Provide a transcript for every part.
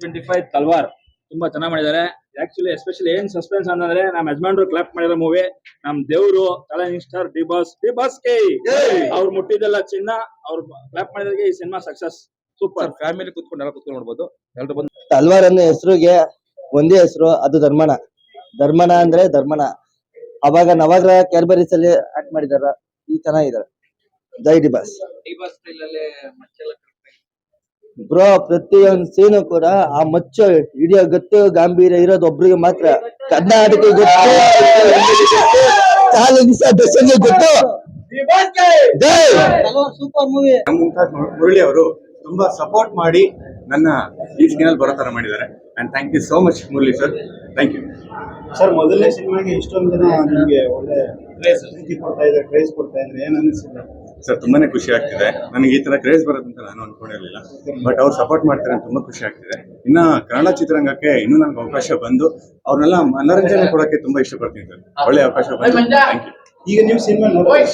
Twenty five ತಲ್ವಾರ್ ತುಂಬಾ ಚೆನ್ನಾಗಿ ಮಾಡಿದ್ದಾರೆ. ಆಕ್ಚುಲಿ ಎಸ್ಪೆಷಲಿ ಏನ್ ಸಸ್ಪೆನ್ಸ್ ಅಂತಂದ್ರೆ ನಮ್ಮ ಯಜಮಾನ್ರು ಕ್ಲಾಪ್ ಮಾಡಿರೋ ಮೂವಿ ನಮ್ ದೇವ್ರು ತಲೆ star D boss D boss K. ಅವ್ರು ಮುಟ್ಟಿದ್ದೆಲ್ಲ ಚಿನ್ನ ಅವ್ರು ಕ್ಲಾಪ್ ಮಾಡಿದ್ರೆ ಈ ಸಿನಿಮಾ ಸಕ್ಸಸ್ ಸೂಪರ್ ಫ್ಯಾಮಿಲಿ ಕುತ್ಕೊಂಡು ಎಲ್ಲ ಕುತ್ಕೊಂಡು ನೋಡ್ಬೋದು. ಎಲ್ಲರೂ ಬಂದು ತಲ್ವಾರ್ ಅನ್ನೋ ಹೆಸರುಗೆ ಒಂದೇ ಹೆಸರು ಅದು ಧರ್ಮನ. ಧರ್ಮನ ಅಂದ್ರೆ ಧರ್ಮನ. ಅವಾಗ ನವಗ್ರಹ ಕ್ಯಾರ್ಬರೀಸ್ ಅಲ್ಲಿ ಆಕ್ಟ್ ಮಾಡಿದಾರ. ಈ ಚೆನ್ನಾಗಿದ್ದಾರೆ ಜೈ ಡಿ ಬಾಸ್ ಬ್ರೋ ಪ್ರತಿಯೊಂದು ಸೀನು ಕೂಡ ಆ ಮಚ್ಚ ಹಿಡಿಯೋ ಗತ್ತು ಗಾಂಭೀರ್ಯ ಇರೋದು ಒಬ್ರಿಗೆ ಮಾತ್ರ. ಕರ್ನಾಟಕ ಗೊತ್ತು ದಿವಸ ಗೊತ್ತು. ಜೈ! ಸೂಪರ್ ಮೂವಿ ಮುರಳಿ ಅವರು ತುಂಬಾ ಸಪೋರ್ಟ್ ಮಾಡಿ ನನ್ನ ಈ ಸ್ಕ್ರೀನಲ್ಲಿ ಬರೋ ತರ ಮಾಡಿದ್ದಾರೆ. And thank you so much Murali sir thank you sir ಮೊದಲನೇ ಸಿನಿಮಾಗೆ ಇಷ್ಟೊಂದು ಜನ ನಿಮಗೆ ಒಳ್ಳೆ ಪ್ರೈಸ್ ಕೊಡ್ತಾ ಇದ್ದಾರೆ ಕ್ರೇಜ್ ಕೊಡ್ತಾ ಇದ್ದಾರೆ. ಏನು ಅನಿಸಿಲ್ಲ ಸರ್ ತುಂಬಾನೇ ಖುಷಿ ಆಗ್ತಿದೆ. ನನಗೆ ಈ ತರ ಕ್ರೇಜ್ ಬರೋದಂತ ನಾನು ಅನ್ಕೊಂಡಿರ್ಲಿಲ್ಲ. ಬಟ್ ಅವ್ರು ಸಪೋರ್ಟ್ ಮಾಡ್ತಾರೆ ಅಂತ ತುಂಬಾ ಖುಷಿ ಆಗ್ತಿದೆ. ಇನ್ನ ಕನ್ನಡ ಚಿತ್ರರಂಗಕ್ಕೆ ಇನ್ನೂ ನನಗೆ ಅವಕಾಶ ಬಂದು ಅವ್ರನ್ನೆಲ್ಲ ಮನರಂಜನೆ ಕೊಡಕ್ಕೆ ತುಂಬಾ ಇಷ್ಟಪಡ್ತೀನಿ ಸರ್. ಒಳ್ಳೆ ಅವಕಾಶ ಬಂದು ಥ್ಯಾಂಕ್ ಯು ಈಗ ನೀವು ಸಿನಿಮಾ ನೋಡ್ಬೋದು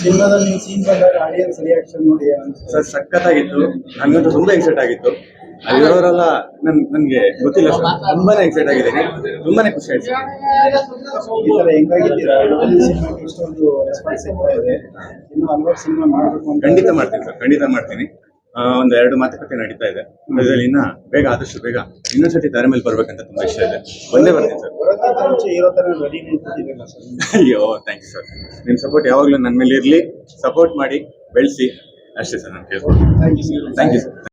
ಸಿನಿಮಾದಲ್ಲಿ ನೀವು ಸೀನ್ ಬಂದಾಗ ಆಡಿಯನ್ಸ್ ರಿಯಾಕ್ಷನ್ ನೋಡಿ? ಸರ್ ಸಖತ್ತಾಗಿತ್ತು. ನನಗಂತೂ ತುಂಬಾ ಎಕ್ಸೈಟ್ ಆಗಿತ್ತು. ಅಲ್ಲಿರೋರೆಲ್ಲ ನನ್ ನನ್ಗೆ ಗೊತ್ತಿಲ್ಲ ಸರ್. ತುಂಬಾನೇ ಎಕ್ಸೈಟ್ ಆಗಿದ್ದೀನಿ. ತುಂಬಾನೇ ಖುಷಿ ಆಯ್ತು. ಸರ್ ಈ ತರ ಹೆಂಗಾಗಿದ್ದೀರಾ? ಇಷ್ಟೊಂದು ರೆಸ್ಪಾನ್ಸ್ ಸಿಗ್ತಾ ಇದೆ. ಇನ್ನು ಹಲವಾರು ಸಿನಿಮಾ ಮಾಡಬೇಕು ಅಂತ ಖಂಡಿತ ಮಾಡ್ತೀನಿ ಸರ್. ಖಂಡಿತ ಮಾಡ್ತೀನಿ. ಒಂದ್ ಎರಡು ಮಾತುಕತೆ ನಡೀತಾ ಇದೆ. ಅದ್ರಲ್ಲಿ ಇನ್ನ ಬೇಗ ಆದಷ್ಟು ಬೇಗ ಇನ್ನೊಂದ್ಸತಿ ತರ ಮೇಲೆ ಬರ್ಬೇಕಂತ ತುಂಬಾ ಇಷ್ಟ ಇದೆ. ಒಂದೇ ಬರ್ತೀನಿ ಸರ್. ಅಯ್ಯೋ ಥ್ಯಾಂಕ್ ಯು ಸರ್ ನಿಮ್ ಸಪೋರ್ಟ್ ಯಾವಾಗ್ಲೂ ನನ್ನ ಮೇಲೆ ಇರ್ಲಿ ಸಪೋರ್ಟ್ ಮಾಡಿ ಬೆಳೆಸಿ. ಅಷ್ಟೇ ಸರ್ ನಾನು ಕೇಳ್ಬೋದು ಥ್ಯಾಂಕ್ ಯು ಸರ್